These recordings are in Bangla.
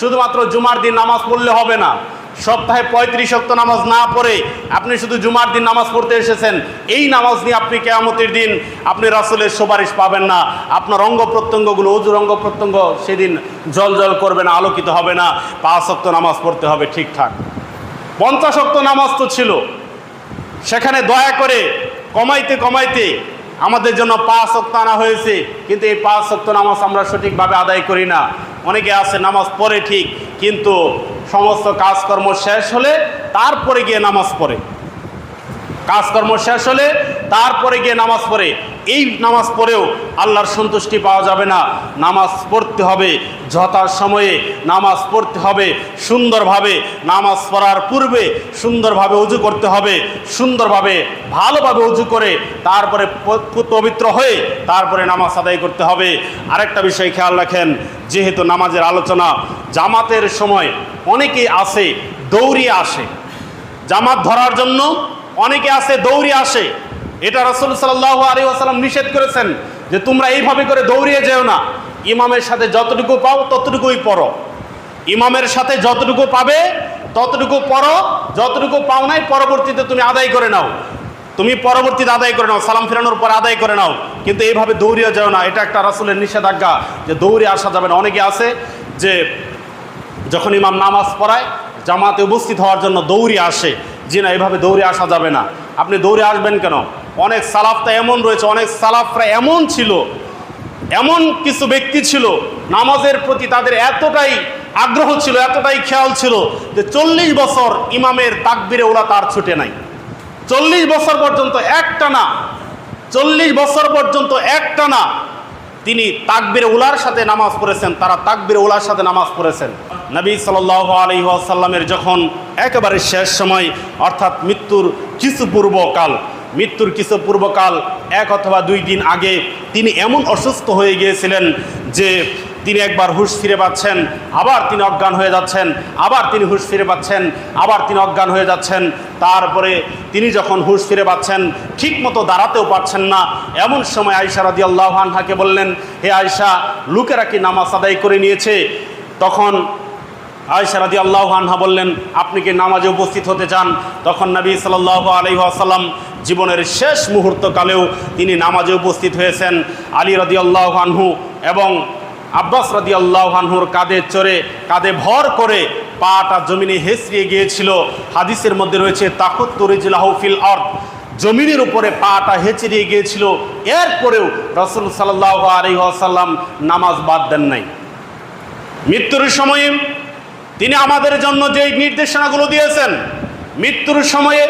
শুধুমাত্র জুমার দিন নামাজ পড়লে হবে না। সপ্তাহে পঁয়ত্রিশ অক্ত নামাজ না পড়ে আপনি শুধু জুমার দিন নামাজ পড়তে এসেছেন, এই নামাজ নিয়ে আপনি কেয়ামতের দিন আপনি রাসুলের সুপারিশ পাবেন না। আপনার অঙ্গ প্রত্যঙ্গগুলো অজুর অঙ্গ প্রত্যঙ্গ সেদিন জল জল করবে না, আলোকিত হবে না। পাঁচ অক্ত নামাজ পড়তে হবে ঠিকঠাক পঞ্চাশ অক্ত নামাজ তো ছিল। সেখানে দয়া করে কমাইতে কমাইতে আমাদের জন্য পাঁচ অক্ত আনা হয়েছে, কিন্তু এই পাঁচ অক্ত নামাজ আমরা সঠিকভাবে আদায় করি না। অনেকে আছে নামাজ পড়ে ঠিক, কিন্তু সমস্ত কাজকর্ম শেষ হলে তারপরে গিয়ে নামাজ পড়ে। কাজকর্ম শেষ হলে তারপরে গিয়ে নামাজ পড়ে। এই নামাজ পড়েও আল্লাহর সন্তুষ্টি পাওয়া যাবে না। নামাজ পড়তে হবে যথার সময়ে, নামাজ পড়তে হবে সুন্দরভাবে। নামাজ পড়ার পূর্বে সুন্দরভাবে উজু করতে হবে, সুন্দরভাবে, ভালোভাবে উজু করে তারপরে পবিত্র হয়ে তারপরে নামাজ আদায় করতে হবে। আরেকটা বিষয় খেয়াল রাখেন, যেহেতু নামাজের আলোচনা, জামাতের সময় অনেকেই আসে, দৌড়িয়ে আসে। জামাত ধরার জন্য অনেকে আসে দৌড়ে আসে। এটা রসুল সাল্লাহ আলী আসালাম নিষেধ করেছেন যে তোমরা এইভাবে করে দৌড়িয়ে যেও না। ইমামের সাথে যতটুকু পাও ততটুকুই পড়ো। ইমামের সাথে যতটুকু পাবে ততটুকু পড়ো, যতটুকু পাও নাই পরবর্তীতে তুমি আদায় করে নাও। তুমি পরবর্তীতে আদায় করে নাও, সালাম ফেরানোর পর আদায় করে নাও। কিন্তু এইভাবে দৌড়িয়ে যাও না, এটা একটা রাসুলের নিষেধাজ্ঞা যে দৌড়ে আসা যাবে না। অনেকে আছে যে যখন ইমাম নামাজ পড়ায়, জামাতে উপস্থিত হওয়ার জন্য দৌড়ে আসে। জি না এভাবে দৌড়ে আসা যাবে না। আপনি দৌড়ে আসবেন কেন? অনেক সালাফটা এমন রয়েছে, অনেক সালাফরা এমন ছিল, এমন কিছু ব্যক্তি ছিল, নামাজের প্রতি তাদের এতটাই আগ্রহ ছিল, এতটাই খেয়াল ছিল যে চল্লিশ বছর ইমামের তাকবিরে ওলা তার ছুটে নাই। চল্লিশ বছর পর্যন্ত একটা না, চল্লিশ বছর পর্যন্ত একটা না, তিনি তাকবির উলার সাথে নামাজ পড়েছেন, তারা তাকবির উলার সাথে নামাজ পড়েছেন। নবী সাল আলী আসাল্লামের যখন একেবারে শেষ সময়, অর্থাৎ মৃত্যুর কিছু পূর্বকাল মৃত্যুর কিছু পূর্বকাল, এক অথবা দুই দিন আগে তিনি এমন অসুস্থ হয়ে গিয়েছিলেন যে তিনি একবার হুঁশ ফিরে পাচ্ছেন, আবার তিনি অজ্ঞান হয়ে যাচ্ছেন, আবার তিনি হুঁশ ফিরে পাচ্ছেন, আবার তিনি অজ্ঞান হয়ে যাচ্ছেন। তারপরে তিনি যখন হুঁশ ফিরে পাচ্ছেন ঠিক মতো দাঁড়াতেও পারছেন না। এমন সময় আয়সা রাদি আল্লাহ আনহাকে বললেন, হে আয়সা লোকেরা কি নামাজ আদায় করে নিয়েছে? তখন আয়সা রাদি আল্লাহ আনহা বললেন, আপনি কি নামাজে উপস্থিত হতে চান? তখন নবী সাল্লাহ আলহি আসাল্লাম জীবনের শেষ মুহূর্তকালেও তিনি নামাজে উপস্থিত হয়েছেন। আলী রদি আল্লাহ আনহু এবং আব্বাস রাদি আল্লাহানহুর কাঁধে চড়ে, কাঁধে ভর করে পাটা জমিনে হেসড়িয়ে গিয়েছিল। হাদিসের মধ্যে রয়েছে তাকুত তরিজিলাহফিল অর্থ জমিনের উপরে পাটা হেঁচড়িয়ে গিয়েছিল। এরপরেও রসুল সাল্লাহ আলী আসাল্লাম নামাজ বাদ দেন নাই। মৃত্যুর সময়ে তিনি আমাদের জন্য যেই নির্দেশনাগুলো দিয়েছেন, মৃত্যুর সময়ে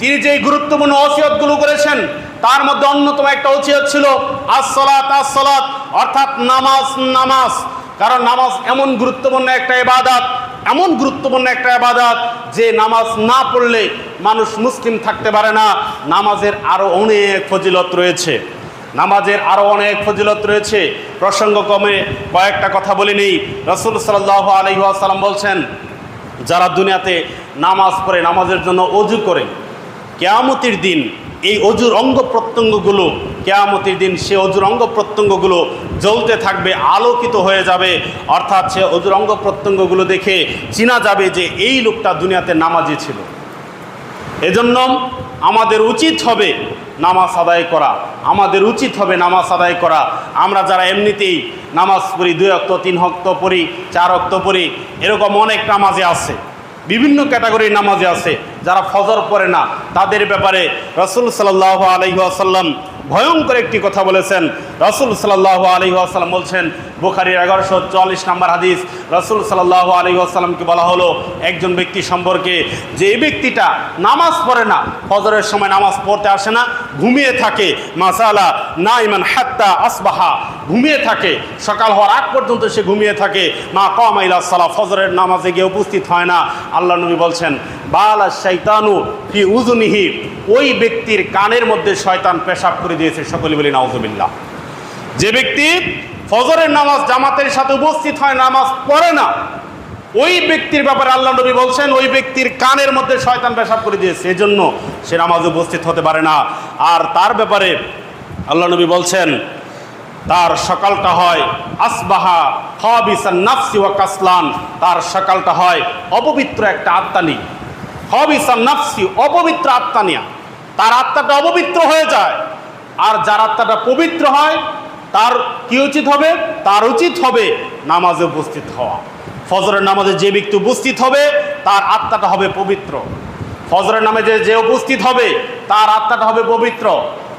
তিনি যেই গুরুত্বপূর্ণ ওসিয়তগুলো করেছেন, তার মধ্যে অন্যতম একটা ওসিয়ত ছিল আসলাত আসলাত অর্থাৎ নামাজ নামাজ। কারণ নামাজ এমন গুরুত্বপূর্ণ একটা এবাদাত এমন গুরুত্বপূর্ণ একটা ইবাদত যে নামাজ না পড়লে মানুষ মুসলিম থাকতে পারে না। নামাজের আরও অনেক ফজিলত রয়েছে। নামাজের আরও অনেক ফজিলত রয়েছে। প্রসঙ্গক্রমে কয়েকটা কথা বলে নেই। রসুল সাল্লাহ আলহিহাসাল্লাম বলছেন, যারা দুনিয়াতে নামাজ পড়ে, নামাজের জন্য অজু করে, কেয়ামতির দিন এই অজুর অঙ্গ প্রত্যঙ্গগুলো, কেয়ামতির দিন সে অজুর অঙ্গ প্রত্যঙ্গগুলো জ্বলতে থাকবে, আলোকিত হয়ে যাবে। অর্থাৎ সে অজুর অঙ্গ প্রত্যঙ্গগুলো দেখে চিনা যাবে যে এই লোকটা দুনিয়াতে নামাজি ছিল। এজন্য আমাদের উচিত হবে নামাজ আদায় করা। আমাদের উচিত হবে নামাজ আদায় করা। আমরা যারা এমনিতেই নামাজ পড়ি, দুই অক্ত, তিন অক্ত পড়ি, চার অক্ত পড়ি, এরকম অনেক নামাজে আছে। বিভিন্ন ক্যাটাগরির নামাজে আছে। যারা ফজর পড়ে না, তাদের ব্যাপারে রসুল সাল্লাহ আলহিহাসাল্লাম ভয়ঙ্কর একটি কথা বলেছেন। রসুল সাল্লাহ আলী আসাল্লাম বলছেন, বুখারির এগারোশো চুয়াল্লিশ নাম্বার হাদিস, রসুল সাল্লাহ আলী আসাল্লামকে বলা হলো, একজন ব্যক্তি সম্পর্কে যে এই ব্যক্তিটা নামাজ পড়ে না, ফজরের সময় নামাজ পড়তে আসে না, ঘুমিয়ে থাকে, মাসালা না ইমান হাত্তা আসবাহা, ঘুমিয়ে থাকে, সকাল হওয়ার আগ পর্যন্ত সে ঘুমিয়ে থাকে, মা কমাইলা সালা ফজরের নামাজে গিয়ে উপস্থিত হয় না। আল্লাহ নবী বলছেন, বালা শৈতানু ফি উজুনিহি ওই ব্যক্তির কানের মধ্যে শয়তান পেশাব করে দিয়েছে, সকলে বলি নাউজুবিল্লাহ। যে ব্যক্তি ফজরের নামাজ জামাতের সাথে উপস্থিত হয়, নামাজ পড়ে না, ওই ব্যক্তির ব্যাপারে আল্লাহ নবী বলছেন, ওই ব্যক্তির কানের মধ্যে শয়তান পেশাব করে দিয়েছে। এজন্য সে নামাজ উপস্থিত হতে পারে না। আর তার ব্যাপারে আল্লাহ নবী বলছেন, তার সকালটা হয় আসবাহা হবিসান নাফসি ওয়া কাসলান। তার সকালটা হয় অপবিত্র একটা আত্মানি হবিসান নাফসি, অপবিত্র আত্মানিয়া তার আত্মাটা অপবিত্র হয়ে যায়। আর যার আত্মাটা পবিত্র হয় তার কি উচিত হবে? তার উচিত হবে নামাজে উপস্থিত হওয়া। ফজরের নামাজে যে ব্যক্তি উপস্থিত হবে, তার আত্মাটা হবে পবিত্র। ফজরের নামাজে যে যে উপস্থিত হবে, তার আত্মাটা হবে পবিত্র।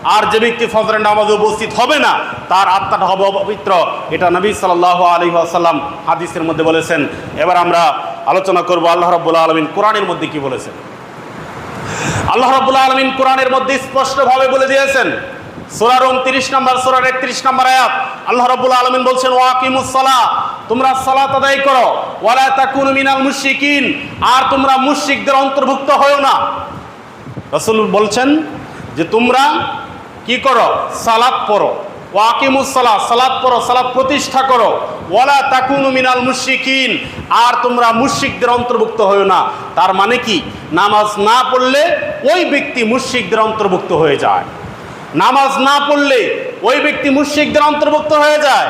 আর যে ব্যক্তি ফজরের নামাজে উপস্থিত হবে না, তার আত্মাটা হবে অপবিত্র। এটা নবী সাল্লাহ আলী আসাল্লাম হাদিসের মধ্যে বলেছেন। এবার আমরা আলোচনা করব আল্লাহ রব্বুল্লাহ আলমিন কোরআনের মধ্যে কি বলেছেন? আল্লাহ রব্বুল্লাহ আলমিন কোরআনের মধ্যে স্পষ্টভাবে বলে দিয়েছেন সোরার উনত্রিশ নম্বর সোরার একত্রিশ নম্বর আয়াত। আল্লাহ রব্বুল আলমিন বলছেন ওয়াকিমুসলা তোমরা সালাত আদায় করো। ওয়ালা তাকুন মিনাল মুশরিকিন। আর তোমরা মুশরিকদের অন্তর্ভুক্ত হয়েও না। রসুল বলছেন যে, তোমরা কি করো? সালাত পড়ো। ওয়াকিমুসলা সালাত পড়ো, সালাত প্রতিষ্ঠা করো। ওয়ালা তাকুন মিনাল মুশরিকিন। আর তোমরা মুশরিকদের অন্তর্ভুক্ত হয়েও না। তার মানে কি? নামাজ না পড়লে ওই ব্যক্তি মুশরিকদের অন্তর্ভুক্ত হয়ে যায়। নামাজ না পড়লে ওই ব্যক্তি মুশ্রিকদের অন্তর্ভুক্ত হয়ে যায়।